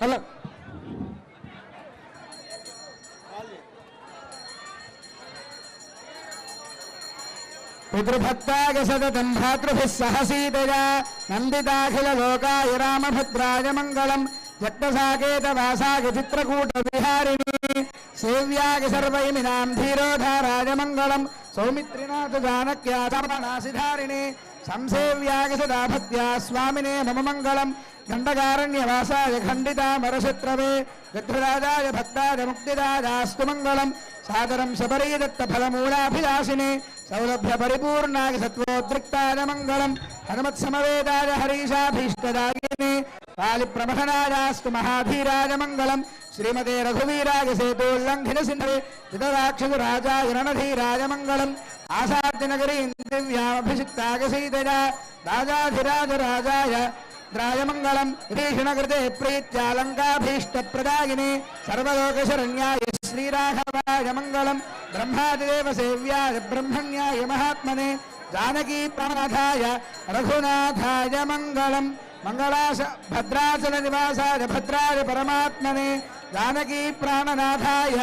Hello. पितृभक्तागसतम् भातृभिः सहसीतया नन्दिताखिललोकाय रामभद्राय मङ्गलम् जट्टसाकेतवासागचित्रकूटविहारिणी सेव्याय सर्वैमिनाम् धीरोधाराय मङ्गलम् सौमित्रिनाथ जानक्या समणासिधारिणी సంసేవ్యాగసదాభత్యా స్వామినే మమ మంగళం. ఖండకారణ్యవాసాయ ఖండితామరశత్రవే. గృధ్రరాజాయ భక్తాయ ముక్తిదాయాస్తు మంగళం. సాదరం శబరీదత్త ఫలమూలాభిలాషినే. సౌలభ్య పరిపూర్ణాయ సత్వోద్రిక్తాయ మంగళం. హనుమత్సమవేదాయ హరీషాభీష్టదాయినే పాలిప్రమథనాయాస్తు మహాధీరాయ మంగళం. శ్రీమతే రఘువీరాజ సేతోల్లంఘిన సింధే జితరాక్షసు రాజా రణధీరాయ మంగళం ఆసాద్యనగరీ దివ్యాభిషిక్తాయ సీతయా రాజాధిరాజ రాజాయ ద్రాయమంగళం విభీషణకృతే ప్రీత్యాలంకాభీష్టప్రదాయినే సర్వలోకశరణ్యాయ శ్రీరాఘవాయ మంగళం బ్రహ్మాదిదేవ సేవ్యాయ బ్రహ్మణ్యాయ మహాత్మనే జానకీ ప్రమాధాయ రఘునాథాయ మంగళం మంగళాశ భద్రాచల నివాసాయ భద్రాయ పరమాత్మనే జానకీ ప్రాణనాథాయ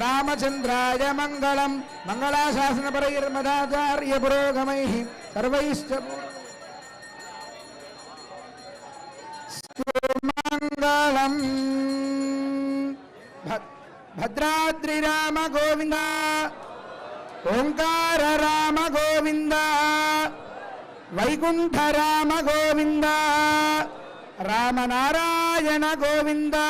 రామచంద్రాయ మంగళం మంగళాశాసనపరైర్మదాచార్య పురోగమై సర్వైశ్చ మంగళం భద్రాద్రి రామ గోవింద ఓంకార రామ గోవింద వైకుంఠ రామ గోవింద రామనారాయణ గోవిందా